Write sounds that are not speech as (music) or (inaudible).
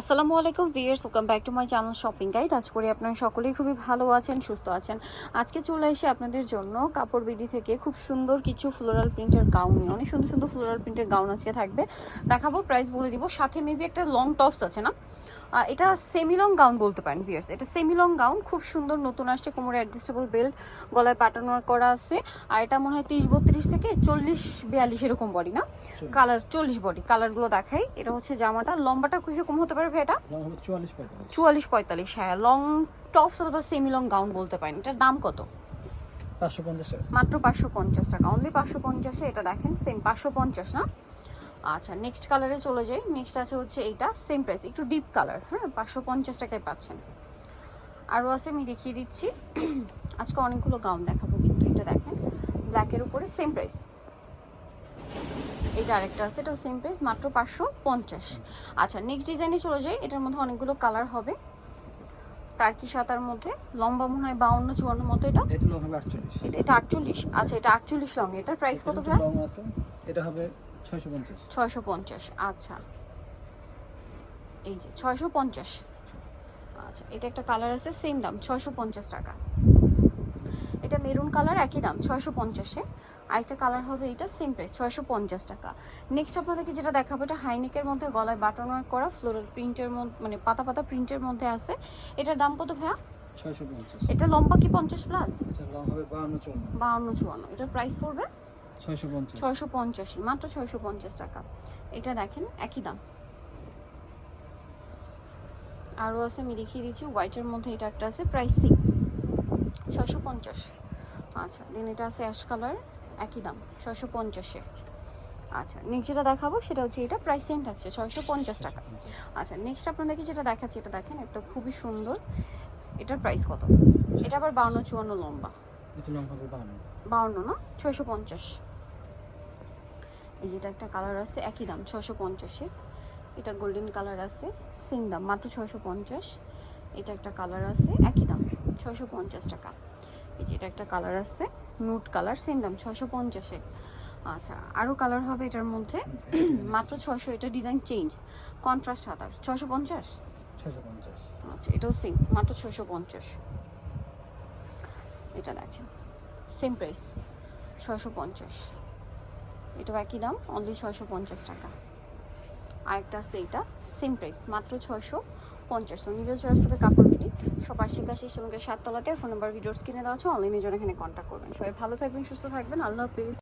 আসসালামু আলাইকুম viewers welcome back to my channel shopping guide আজ করি আপনারা সকলেই খুবই ভালো আছেন, সুস্থ আছেন। আজকে চলে এসে আপনাদের জন্য কাপড় বিডি থেকে খুব সুন্দর কিছু ফ্লোরাল প্রিন্টের গাউন নিয়ে, অনেক সুন্দর সুন্দর ফ্লোরাল প্রিন্টের গাউন আজকে থাকবে। দেখাবো প্রাইস বলে দিব, সাথে মেবি একটা লং টপস আছে না? এটা সেমি লং গাউন বলতে পারেন ভিয়ার্স এটা সেমি লং গাউন খুব সুন্দর নতুন আসছে কোমরে অ্যাডজাস্টেবল বেল্ট গলায় প্যাটার্ন ওয়ার্ক করা আছে। আর এটা মনে হয় তিরিশ বত্রিশ থেকে চল্লিশ বিয়াল্লিশ এরকম বডি না? কালার চল্লিশ বডি কালারগুলো দেখাই। এটা হচ্ছে জামাটা। লম্বাটা কীরকম হতে পারে এটা? চুয়াল্লিশ পঁয়তাল্লিশ। হ্যাঁ। লং টপস অথবা সেমি লং গাউন বলতে পারেন। এটার দাম কত? পাঁচশো পঞ্চাশ মাত্র পাঁচশো পঞ্চাশ টাকা। অনলি পাঁচশো পঞ্চাশে এটা দেখেন সেম পাঁচশো পঞ্চাশ না? আচ্ছা নেক্সট কালারে চলে যাই। নেক্সট আছে হচ্ছে এইটা সেম প্রাইস একটু ডিপ কালার হ্যাঁ পাঁচশো পঞ্চাশ টাকায় পাচ্ছেন। আরও আছে আমি দেখিয়ে দিচ্ছি। (clears throat) আজকে অনেকগুলো গাউন দেখাবো কিন্তু এটা দেখেন ব্ল্যাকের উপরে সেম প্রাইস এটা আরেকটা আছে এটাও সেম প্রাইস মাত্র পাঁচশো পঞ্চাশ। আচ্ছা নেক্সট ডিজাইনে চলে যাই এটার মধ্যে অনেকগুলো কালার হবে। টার্কি সাতার মধ্যে লম্বা মনে হয় বাউন্ন চুয়ান্ন মতো এটা। এটা আটচল্লিশ। আচ্ছা এটা আটচল্লিশ লং এটার প্রাইস কত ভাই? আছে এটা হবে ছয়শো পঞ্চাশ। আচ্ছা। এই যে ছয়শো পঞ্চাশ। আচ্ছা এটা একটা কালার আছে সেম দাম ছয়শো পঞ্চাশ টাকা। এটা মেরুন কালার একই দাম ছয়শো পঞ্চাশে। আরেকটা কালার হবে এটা সেম প্রাইস ছয়শো পঞ্চাশ টাকা। নেক্সট আপনাদেরকে যেটা দেখাবো এটা হাইনেকের মধ্যে গলায় বাটন ওয়ার্ক করা ফ্লোরাল প্রিন্টের মধ্যে মানে পাতা পাতা প্রিন্টের মধ্যে আছে। এটার দাম কত ভাইয়া? এটা লম্বা কি পঞ্চাশ প্লাস বাউন্ন চুয়ান্ন। এটার প্রাইস পড়বে? ছয়শো পঞ্চাশি। মাত্র ছয়শো পঞ্চাশ টাকা। এটা দেখেন একই দাম। আরও আছে আমি দেখিয়ে দিচ্ছি হোয়াইটের মধ্যে এটা একটা আছে প্রাইস। সেম ছয়শো পঞ্চাশ। আচ্ছা দেন এটা আছে অ্যাশ কালার একই দাম ছয়শো পঞ্চাশে। আচ্ছা নেক্সট যেটা দেখাবো সেটা হচ্ছে এটা প্রাইস সেম থাকছে ছয়শো পঞ্চাশ টাকা। আচ্ছা নেক্সট আপনাদেরকে যেটা দেখাচ্ছি এটা দেখেন এটা খুবই সুন্দর। এটার প্রাইস কত? এটা আবার বাউন্ন চুয়ান্ন লম্বা। বাউন্ন না? ছয়শো পঞ্চাশ। এই যেটা একটা কালার আছে একই দাম ছশো পঞ্চাশে এটা গোল্ডেন কালার আছে সেম দাম মাত্র ছশো পঞ্চাশ। এটা একটা কালার আছে একই দাম ছশো পঞ্চাশ টাকা। এই যে এটা একটা কালার আছে নুট কালার সেম দাম ছশো পঞ্চাশে আচ্ছা আরও কালার হবে এটার মধ্যে (clears throat) মাত্র ছশো এটা ডিজাইন চেঞ্জ কন্ট্রাস্ট হাতার ছশো পঞ্চাশ? আচ্ছা এটাও সেম মাত্র ছশো পঞ্চাশ। এটা দেখেন সেম প্রাইস ছশো পঞ্চাশ। এটাও একই দাম অনলি ছয়শো পঞ্চাশ টাকা। আরেকটা আছে এটা সেম প্রাইস মাত্র ছয়শো পঞ্চাশ। নিজের চয়েস হবে কাপড় সব আশিকাশি সাত তলাতে ফোন নাম্বার ভিডিওস কিনে দেওয়া আছে। অনলাইনে জন্য এখানে কন্ট্যাক্ট করবেন। সবাই ভালো থাকবেন, সুস্থ থাকবেন। আল্লাহ হাফিজ।